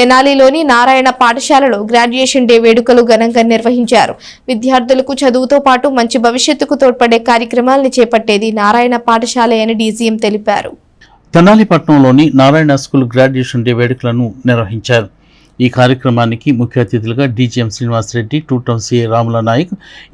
తెనాలిలోని నారాయణ పాఠశాలలో graduation day వేడుకలు ఘనంగా నిర్వహించారు. విద్యార్థులకు చదువుతో పాటు మంచి భవిష్యత్తుకు తోడ్పడే కార్యక్రమాలను చేపట్టేది నారాయణ పాఠశాల అని డీజీఎం తెలిపారు. తెనాలిపట్నంలోని నారాయణ స్కూల్ గ్రాడ్యుయేషన్ డే వేడుకలను నిర్వహించారు. ఈ కార్యక్రమానికి ముఖ్య అతిథులుగా DGM Srinivasa Reddy two town CA Ramula Naik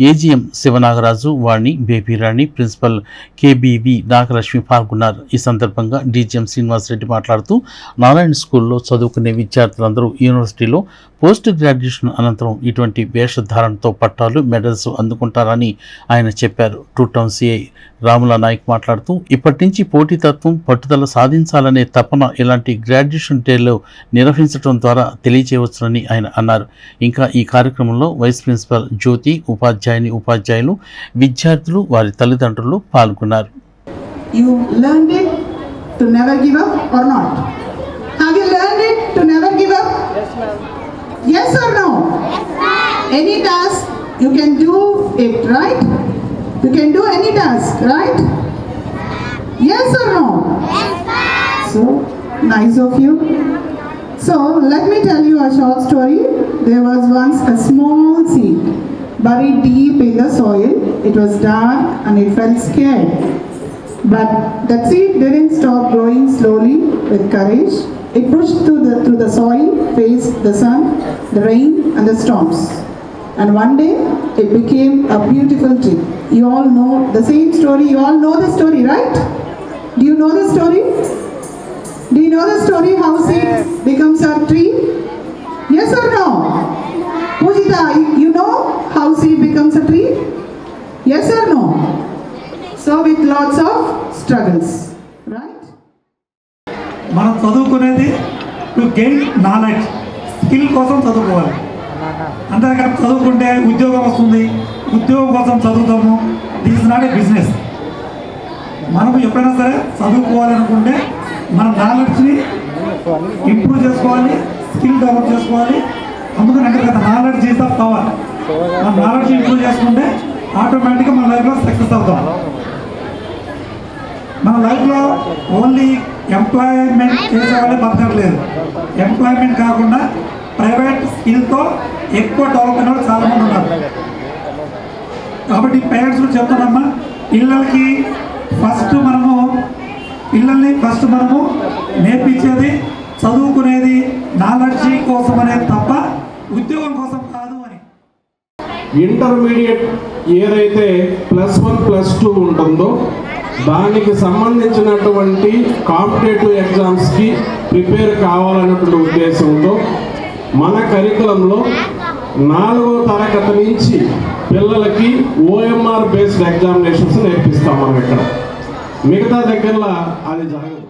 AGM Sivanagaraju Vani Baby Rani principal KBV Nagalakshmi పాల్గొన్నారు. ఈ సందర్భంగా డీజీఎం శ్రీనివాసరెడ్డి మాట్లాడుతూ నారాయణ స్కూల్లో చదువుకునే విద్యార్థులందరూ యూనివర్సిటీలో పోస్ట్ గ్రాడ్యుయేషన్ అనంతరం ఇటువంటి వేషధారణతో పట్టాలు మెడల్స్ అందుకుంటారని ఆయన చెప్పారు టూ టౌన్ సిఐ రాముల నాయక్ మాట్లాడుతూ ఇప్పటి నుంచి పోటీతత్వం పట్టుదల సాధించాలనే తపన ఇలాంటి గ్రాడ్యుయేషన్ డేలో నిర్వహించడం ద్వారా తెలియజేయవచ్చునని ఆయన అన్నారు ఇంకా ఈ కార్యక్రమంలో వైస్ ప్రిన్సిపల్ జ్యోతి ఉపాధ్యాయుని ఉపాధ్యాయులు విద్యార్థులు వారి తల్లిదండ్రులు పాల్గొన్నారు You learned it to never give up or not? Have you learned it to never give up? Yes or no? Yes. Any task, you can do it, right? You can do any task, right? Yes or no? Yes. So, nice of you. So, let me tell you a short story. There was once a small seed buried deep in the soil. It was dark and it felt scared. But that seed didn't stop growing slowly with courage. It pushed through the, through the soil, faced the sun, the rain, and the storms. And one day, it became a beautiful tree. You all know the same story. You all know the story, right? Do you know the story? Do you know the story how seed becomes a tree? Yes or no? Pujita, you- know how seed becomes a tree? Yes or no? So with lots of struggles? మనం చదువుకునేది to gain knowledge skill కోసం చదువుకోవాలి. అంతేకాదు చదువుకుంటే ఉద్యోగం వస్తుంది. ఉద్యోగం కోసం చదువుతాము. This is not a business మనం ఎప్పుడైనా సరే చదువుకోవాలనుకుంటే మన నాలెడ్జ్ని ఇంప్రూవ్ చేసుకోవాలి స్కిల్ డెవలప్ చేసుకోవాలి. అందుకని అంటే కదా నాలెడ్జ్ ఈజ్ ఆఫ్ పవర్ మన నాలెడ్జ్ ఇంప్రూవ్ చేసుకుంటే ఆటోమేటిక్గా మన లైఫ్లో సక్సెస్ అవుతాం. మన లైఫ్లో ఓన్లీ ఎంప్లాయ్మెంట్ చేసే వాళ్ళే బతకట్లేదు ఎంప్లాయ్మెంట్ కాకుండా ప్రైవేట్ స్కిల్తో ఎక్కువ డెవలప్ అయిన వాళ్ళు చాలామంది ఉన్నారు. కాబట్టి పేరెంట్స్ కూడా చెప్తానమ్మా పిల్లలకి ఫస్ట్ మనము పిల్లల్ని ఫస్ట్ మనము నేర్పించేది చదువుకునేది నాలెడ్జీ కోసం అనేది తప్ప ఉద్యోగం కోసం కాదు అని. ఇంటర్మీడియట్ ఏదైతే ప్లస్ వన్ ప్లస్ టూ ఉంటుందో దానికి సంబంధించినటువంటి కాంపిటేటివ్ ఎగ్జామ్స్కి ప్రిపేర్ కావాలన్నటువంటి ఉద్దేశంతో మన కరికులంలో నాలుగో తరగతి నుంచి పిల్లలకి ఓఎంఆర్ బేస్డ్ ఎగ్జామినేషన్స్ నేర్పిస్తాం మనం ఇక్కడ. మిగతా దగ్గరలో అది జరగదు.